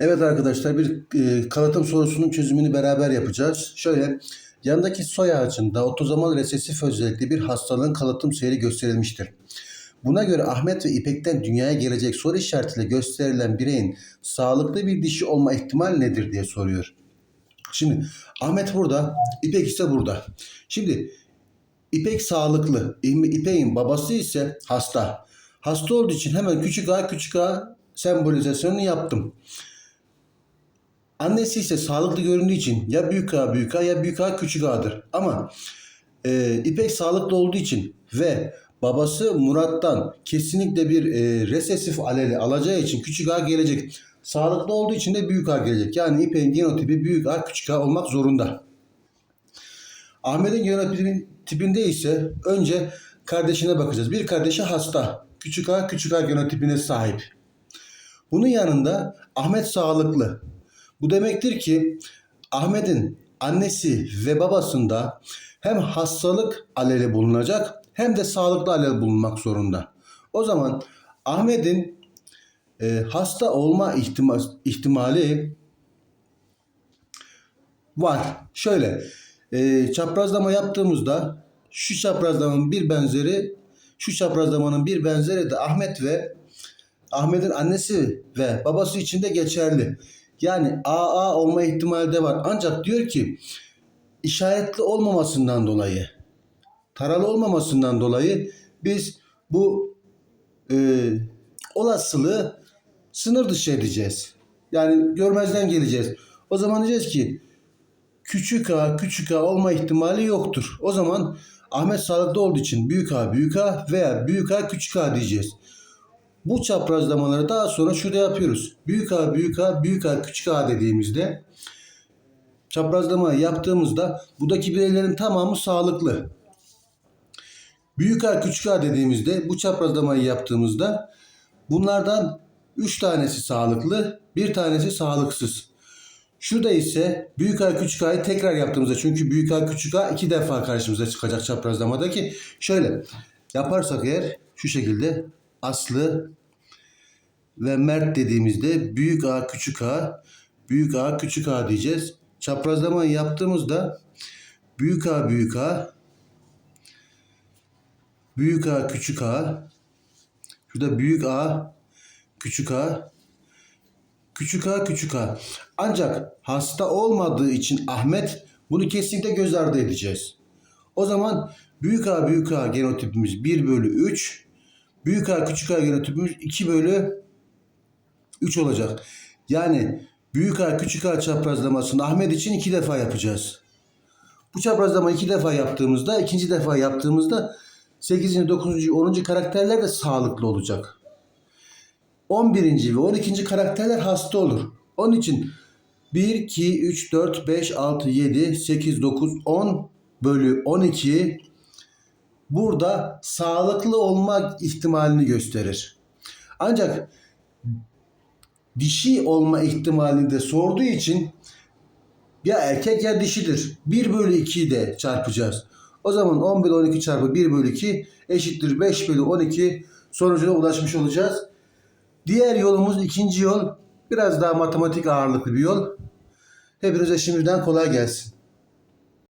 Evet arkadaşlar bir e, kalıtım sorusunun çözümünü beraber yapacağız. Şöyle yandaki soy ağacında otozomal resesif özellikli bir hastalığın kalıtım seyri gösterilmiştir. Buna göre Ahmet ve İpek'ten dünyaya gelecek soru işaretiyle gösterilen bireyin sağlıklı bir dişi olma ihtimali nedir diye soruyor. Şimdi Ahmet burada, İpek ise burada. Şimdi İpek sağlıklı. İpek'in babası ise hasta. Hasta olduğu için hemen küçük a küçük a sembolizasyonunu yaptım. Annesi ise sağlıklı göründüğü için ya büyük A büyük A ya büyük A küçük A'dır. Ama e, İpek sağlıklı olduğu için ve babası Murat'tan kesinlikle bir e, resesif aleli alacağı için küçük A gelecek. Sağlıklı olduğu için de büyük A gelecek. Yani İpek'in genotipi büyük A küçük A olmak zorunda. Ahmet'in genotipi tipinde ise önce kardeşine bakacağız. Bir kardeşi hasta. Küçük A küçük A genotipine sahip. Bunun yanında Ahmet sağlıklı. Bu demektir ki Ahmet'in annesi ve babasında hem hastalık aleli bulunacak hem de sağlıklı alel bulunmak zorunda. O zaman Ahmet'in e, hasta olma ihtima, ihtimali var. Şöyle e, çaprazlama yaptığımızda şu çaprazlamanın bir benzeri şu çaprazlamanın bir benzeri de Ahmet ve Ahmet'in annesi ve babası için de geçerli. Yani AA olma ihtimali de var. Ancak diyor ki işaretli olmamasından dolayı, taralı olmamasından dolayı biz bu e, olasılığı sınır dışı edeceğiz. Yani görmezden geleceğiz. O zaman diyeceğiz ki küçük a küçük a olma ihtimali yoktur. O zaman Ahmet sağlıklı olduğu için büyük a büyük a veya büyük a küçük a diyeceğiz. Bu çaprazlamaları daha sonra şurada yapıyoruz. Büyük A, büyük A, büyük A, küçük A dediğimizde çaprazlama yaptığımızda buradaki bireylerin tamamı sağlıklı. Büyük A, küçük A dediğimizde bu çaprazlamayı yaptığımızda bunlardan 3 tanesi sağlıklı, bir tanesi sağlıksız. Şurada ise büyük A küçük A'yı tekrar yaptığımızda çünkü büyük A küçük A iki defa karşımıza çıkacak çaprazlamadaki şöyle yaparsak eğer şu şekilde Aslı ve Mert dediğimizde büyük A küçük A büyük A küçük A diyeceğiz. Çaprazlama yaptığımızda büyük A büyük A büyük A küçük A şurada büyük A küçük A küçük A küçük A. Ancak hasta olmadığı için Ahmet bunu kesinlikle göz ardı edeceğiz. O zaman büyük A büyük A genotipimiz 1 bölü 3 Büyük A küçük A genotipimiz 2 bölü 3 olacak. Yani büyük A küçük A çaprazlamasını Ahmet için iki defa yapacağız. Bu çaprazlama iki defa yaptığımızda, ikinci defa yaptığımızda 8. 9. 10. karakterler de sağlıklı olacak. 11. ve 12. karakterler hasta olur. Onun için 1, 2, 3, 4, 5, 6, 7, 8, 9, 10 bölü 12 burada sağlıklı olma ihtimalini gösterir. Ancak dişi olma ihtimalini de sorduğu için ya erkek ya dişidir. 1 bölü 2'yi de çarpacağız. O zaman 10 bölü 12 çarpı 1 bölü 2 eşittir 5 bölü 12 sonucuna ulaşmış olacağız. Diğer yolumuz ikinci yol biraz daha matematik ağırlıklı bir yol. Hepinize şimdiden kolay gelsin.